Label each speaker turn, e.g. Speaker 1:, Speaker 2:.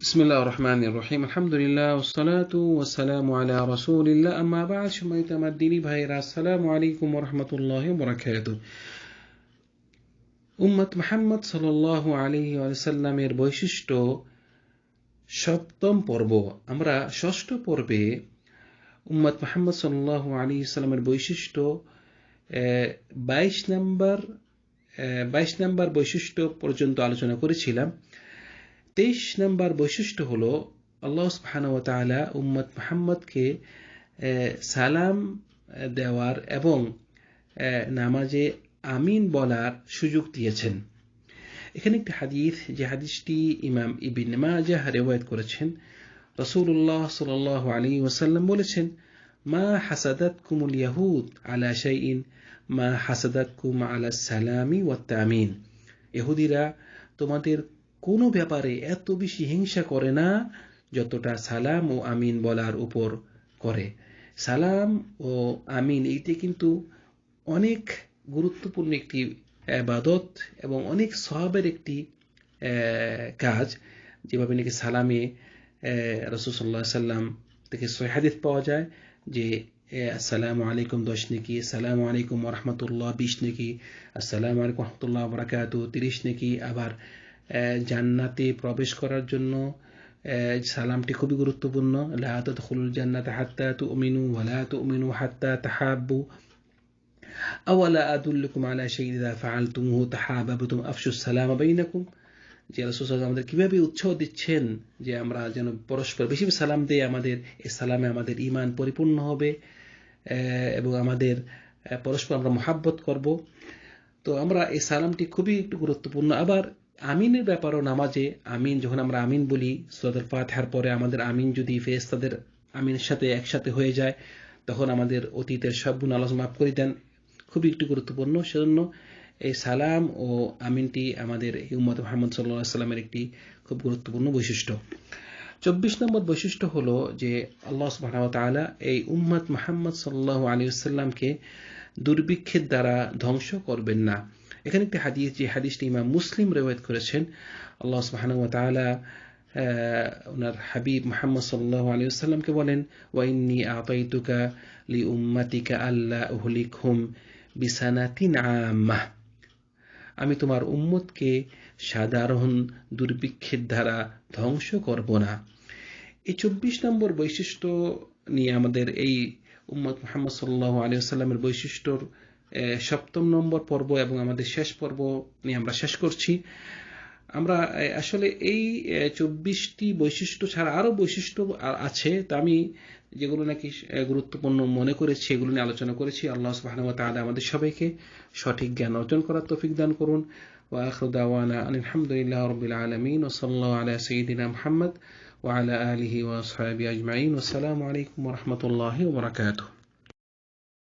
Speaker 1: بسم الله الرحمن الرحيم الحمد لله والصلاة والسلام على رسول الله أما بعد সম্মানিত আমার দিনী ভাইরা আসসালামু আলাইকুম ওরহমতুল্লাহ বরাকাত উম্মত মোহাম্মদ সাল্লাল্লাহু আলাইহি ওয়াসাল্লামের বৈশিষ্ট্য সপ্তম পর্ব আমরা ষষ্ঠ পর্বে উম্মত মোহাম্মদ সাল্লাল্লাহু আলাইহি সাল্লামের বৈশিষ্ট্য বাইশ নাম্বার বাইশ নাম্বার বৈশিষ্ট্য পর্যন্ত আলোচনা করেছিলাম তেইশ নম্বর বৈশিষ্ট্য হল, আল্লাহ সুবহান ও তালা উম্মত মোহাম্মদকে সালাম দেওয়ার এবং নামাজে আমিন বলার সুযোগ দিয়েছেন। এখানে একটি হাদিস, যে হাদিসটি ইমাম ইবিন মাজাহ রেওয়ায়ত করেছেন। রসুল্লাহ সাল আলী ওসাল্লাম বলেছেন, মা হাসাদাত কুমুল ইয়াহুদ আলা শাইন মা হাসাদাত কুম আলা সালামি ওয়াত্তামিন ইহুদিরা তোমাদের কোনো ব্যাপারে এত বেশি হিংসা করে না যতটা সালাম ও আমিন বলার উপর করে। সালাম ও আমিন এইটি কিন্তু অনেক গুরুত্বপূর্ণ একটি আবাদত এবং অনেক সহাবের একটি কাজ। যেভাবে নাকি সালামে রসুল্লাহ সাল্লাম থেকে সহাদিত পাওয়া যায় যে আসসালামু আলাইকুম দশ নাকি, আসসালামু আলাইকুম রহমতুল্লাহ বিশ নাকি, আসসালামু আলাইকুম রহমতুল্লাহ বরাকাত তিরিশ নাকি, আবার জান্নাতে প্রবেশ করার জন্য সালামটি খুবই গুরুত্বপূর্ণ। লা তাদখুলুল জান্নাতা হাত্তা তুমিনু ওয়ালা তুমিনু হাত্তা তাহাব্বু। আওয়ালা আদুল্লুকুম আলা শাইইন ইযা ফাআলতুমুহু তাহাবাবতুম আফশুস সালামা বাইনাকুম। যে রাসূল আমাদের কীভাবে উৎসাহ দিচ্ছেন যে আমরা যেন পরস্পর বেশি সালাম দিয়ে আমাদের এই সালামে আমাদের ইমান পরিপূর্ণ হবে এবং আমাদের পরস্পর আমরা মহাব্বত করব। তো আমরা এই সালামটি খুবই একটু গুরুত্বপূর্ণ। আবার আমিনের ব্যাপারও নামাজে আমিন যখন আমরা আমিন বলি, সুরাতুল ফাতিহার পরে আমাদের আমিন যদি ফেরেশতাদের আমিনের সাথে একসাথে হয়ে যায়, তখন আমাদের অতীতের সব গুণ আলোচনা মাফ করে দেন। খুবই একটি গুরুত্বপূর্ণ। সেজন্য এই সালাম ও আমিনটি আমাদের উম্মত মোহাম্মদ সাল্লাহ সাল্লামের একটি খুব গুরুত্বপূর্ণ বৈশিষ্ট্য। চব্বিশ নম্বর বৈশিষ্ট্য হলো যে আল্লাহ সুবাহ তালা এই উম্মত মোহাম্মদ সাল্লাহ আলী সাল্লামকে দুর্ভিক্ষের দ্বারা ধ্বংস করবেন না। এখানে একটি হাদিস, যে হাদিসটি ইমাম মুসলিম রেওয়ায়ত করেছেন, আল্লাহ সুবহানাহু ওনার হাবিব মুহাম্মদ সাল্লাল্লাহু আলাইহি ওয়াসাল্লামকে বলেন, ওয়া ইন্নী আতাইতুকা লি উম্মাতিকা আল্লাহ আল্লা উহলিকহুম বিসানাতিন আম্মাহ আমি তোমার উম্মতকে সাধারণ দুর্ভিক্ষের দ্বারা ধ্বংস করব না। এই চব্বিশ নম্বর বৈশিষ্ট্য নিয়ে আমাদের এই উম্মত মোহাম্মদ সাল্লাহ আলী সাল্লামের বৈশিষ্ট্যর সপ্তম নম্বর পর্ব এবং আমাদের শেষ পর্ব নিয়ে আমরা শেষ করছি। আমরা আসলে এই চব্বিশটি বৈশিষ্ট্য ছাড়া আরও বৈশিষ্ট্য আছে, তা আমি যেগুলো নাকি গুরুত্বপূর্ণ মনে করেছি, এগুলো নিয়ে আলোচনা করেছি। আল্লাহ সুবাহানুয়া তাহলে আমাদের সবাইকে সঠিক জ্ঞান অর্জন করার তফিক দান করুন। আলহামদুলিল্লাহ রবিল আলমিন ওসল্লা আলা সঈদিনা আলা আলহি ওয়াসাবি আজমাইন। আসসালামু আলাইকুম রহমতুল্লাহ